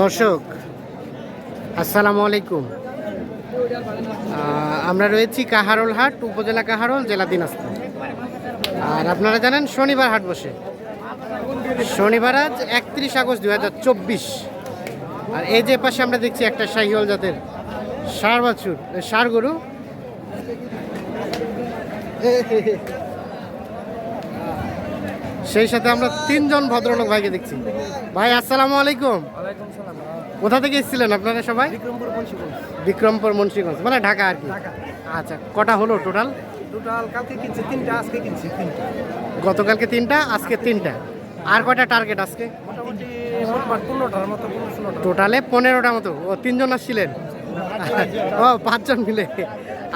দর্শক, আসসালামু আলাইকুম। আমরা রয়েছি কাহারোল হাট, উপজেলা কাহারোল, জেলা দিনাজপুর। আর আপনারা জানেন, শনিবার হাট বসে। শনিবার আজ একত্রিশ আগস্ট দু হাজার চব্বিশ। আর এই যে পাশে আমরা দেখছি একটা শাহিওয়াল জাতের সার বাছুর ষাঁড় গরু। সেই সাথে আমরা তিনজন ভদ্রলোক ভাইকে দেখছি। ভাই আসসালামু আলাইকুম। কোথা থেকে এসেছিলেন আপনারা সবাই? বিক্রমপুর মুন্সিগঞ্জ। মানে ঢাকা আর কি। ঢাকা। আচ্ছা কটা হলো টোটাল গতকালকে তিনটা আজকে তিনটা। আর কয়টা টার্গেট আজকে? টোটালে পনেরোটা মতো ও তিনজন আসছিলেন? ও পাঁচজন মিলে।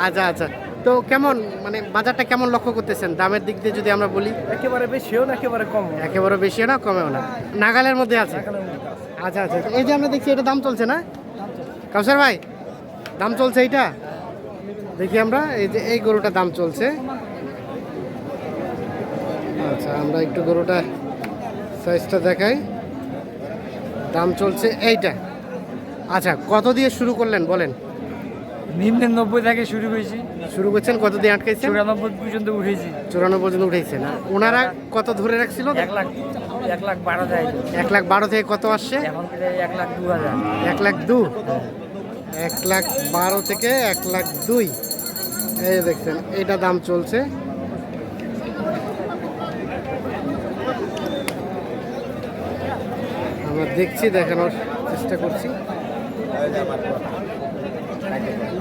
আচ্ছা আচ্ছা। তো কেমন মানে বাজারটা কেমন লক্ষ্য করতেছেন? দামের দিক দিয়ে যদি আমরা বলি। একেবারে বেশিও না একেবারে কম একেবারে বেশিও না কমেও না। নাগালের মধ্যে আছে? আচ্ছা আচ্ছা। এই যে আমরা দেখছি এটা দাম চলছে না? কাউসার ভাই দাম চলছে এইটা? দেখি আমরা এই যে এই গরুটা দাম চলছে। আচ্ছা আমরা একটু গরুটা সাইজটা দেখাই। দাম চলছে এইটা। আচ্ছা কত দিয়ে শুরু করলেন বলেন? নিম্নে নব্বই থেকে শুরু করেছি শুরু করছেন কত দিয়ে আটকাইছেন? চুরানব্বই পর্যন্ত উঠেছি। চুরানব্বই পর্যন্ত উঠেছেন আর ওনারা কত ধরে রাখছিল? এক লাখ এক লাখ বারো যায় এক লাখ বারো থেকে কত আসছে? এখন এক লাখ দু হাজার। এক লাখ দু? এক লাখ বারো থেকে এক লাখ দুই। এই দেখছেন এইটা দাম চলছে। আমরা দেখছি দেখানোর চেষ্টা করছি।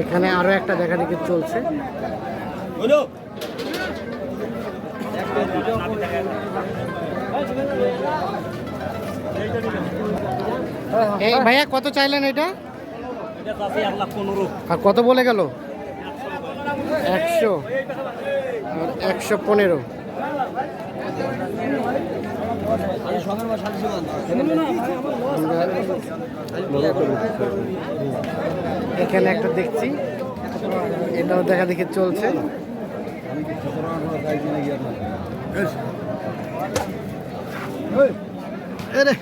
এখানে আরও একটা দেখা দেখি চলছে। ভাইয়া কত চাইলেন এটা? আর কত বলে গেল? একশো। আর একশো পনেরো। এখানে একটা দেখছি। এটাও দেখা দেখি চলছে। এরে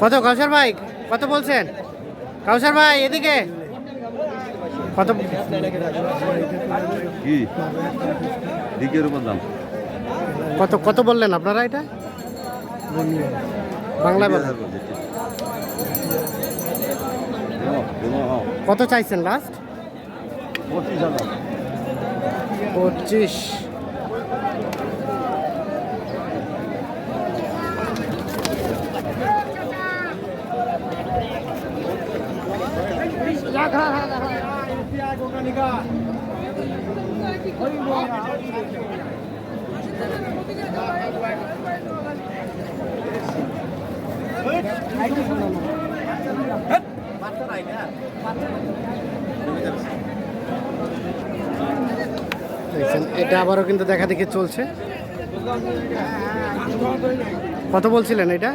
কত কাউসার ভাই? কত বলছেন? কাউসার ভাই এদিকে। কত? কি? দিকের উপর দাম। কত কত বললেন আপনারা এটা? বাংলা বলেন। কত চাইছেন লাস্ট পঁচিশ হাজার পঁচিশ দেখছেন এটা আবারও কিন্তু দেখা দেখি চলছে। কত বলছিলেন এটা?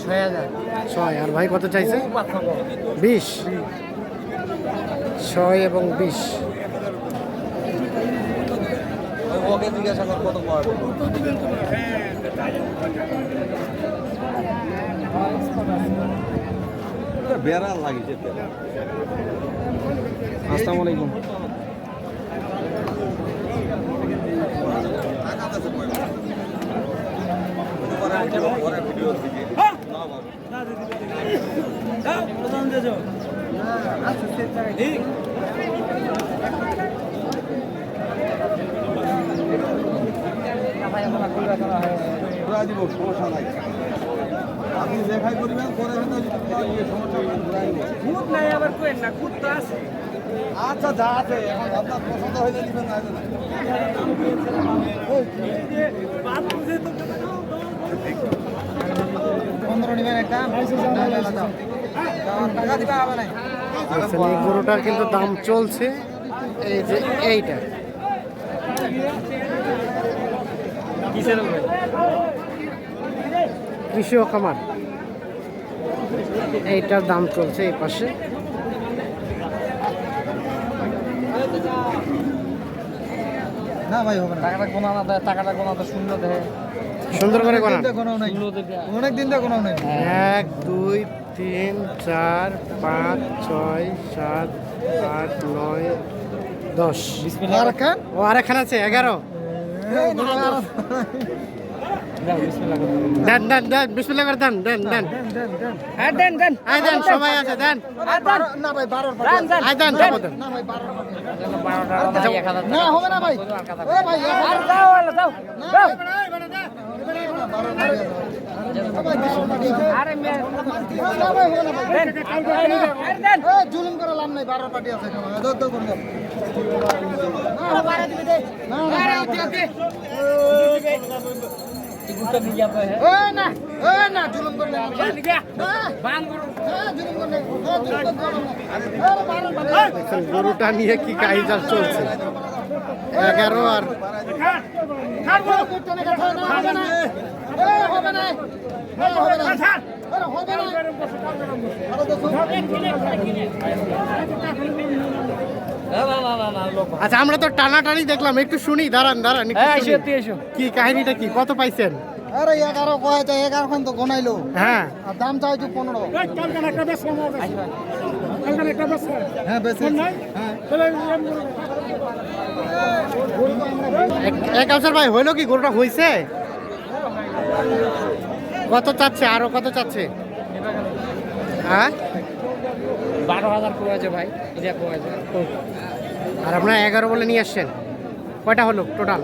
ছয় হাজার। ছয় আর ভাই কত চাইছে? বিশ। ছয় এবং বিশ। ওকে জিজ্ঞাসা কর কত বেড়া লাগিছে আসসালামু আলাইকুম দিব সমস্যা নাই আপনি দেখাই করবেন করে সমস্যা নাই আবার কোয়েন না খুদ তো আচ্ছা যা আছে এখন আপনার পছন্দ হয়ে নেবেন না গরুটার কিন্তু দাম চলছে। এই যে এইটা। কৃষি ও খামার। এইটার দাম চলছে এই পাশে। না ভাই, হবে না। টাকাটা গোনা টাকাটা গোনা শূন্য দেয়। সুন্দর করে কোনো অনেক দিন থেকে কোনো নাই। এক দুই তিন চার পাঁচ ছয় সাত আট নয় দশ। ও আর এখানে আছে এগারো। দেন দেন দেন বিসমিল্লাহ করে দেন দেন দেন। হ্যাঁ দেন দেন। আই দেন সবাই আছে দেন। না ভাই বারো দেন দেন। দেন না ভাই বারো না হবে না ভাই। ভাই জুলুম করে লাভ নাই বারো পার্টি আছে। না না জুলুম করে লাভ নাই। না বান করো এ জুলুম করে এ জুলুম করে লাভ নাই। এ বারো পার্টি দেখছেন গরুটা নিয়ে কি কাহিজাল চলছে এগারো আর না না না না না লোক আচ্ছা আমরা তো টানাটানি দেখলাম। একটু শুনি দাঁড়ান দাঁড়ান হ্যাঁ কি কাহিনীটা কি? কত পাইছেন? আরে এগারো কয়েছে এগারো খান তো গোনাইলো। হ্যাঁ। আর দাম চাইছো পনেরো। হ্যাঁ বেশি হ্যাঁ। এক- আফসার ভাই হইল কি গরুটা হইছে? কত চাচ্ছে আরও কত চাচ্ছে? হ্যাঁ? বারো হাজার করেছে ভাই এটা করেছে আর আপনারা এগারো বলে নিয়ে আসছেন। কয়টা হলো টোটাল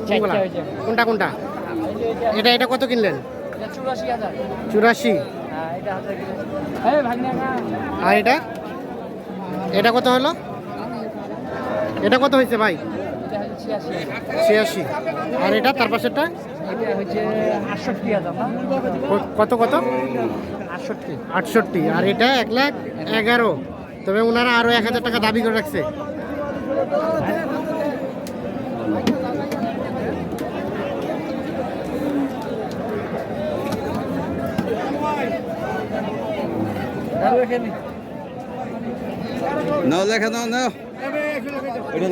কোনটা কোনটা? এটা এটা কত কিনলেন? চুরাশি চুরাশি। হ্যাঁ এটা হাজার ভাগনা আর এটা? এটা কত হলো? এটা কত হয়েছে ভাই? ছিয়াশি। আর এটা, তার পাশেরটা? কত কত? আটষট্টি। আটষট্টি আর এটা এক লাখ এগারো। তবে ওনারা আরও এক হাজার টাকা দাবি করে রাখছে। নাও লেখা নাও নাও। এটা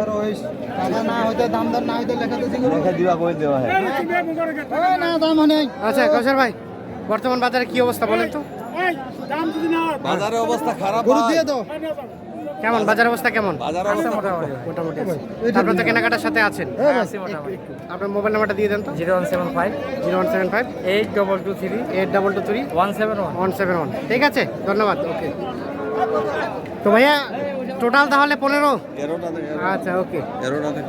আর ওই টাকা না হইতে দাম দর না হইতে লেখা দিছি লেখা দিবা দেওয়া হয়। এ না দাম হয় নাই আচ্ছা কৌশল ভাই বর্তমান বাজারে কি অবস্থা বলেন তো? বাজারের অবস্থা খারাপ গরু। দিয়ে দাও। কেমন বাজার অবস্থা কেমন? বাজারের অবস্থা মোটামুটি আছে। আপনার তো কেনাকাটার সাথে আছেন। আপনার মোবাইল নাম্বারটা দিয়ে দেন তো। Zero one seven five. Zero one seven five. Eight double two three. Eight double two three. One seven one. One seven one. ঠিক আছে ধন্যবাদ। ওকে। তো ভাইয়া টোটাল তাহলে পনেরো? আচ্ছা ওকে এরোটা দে।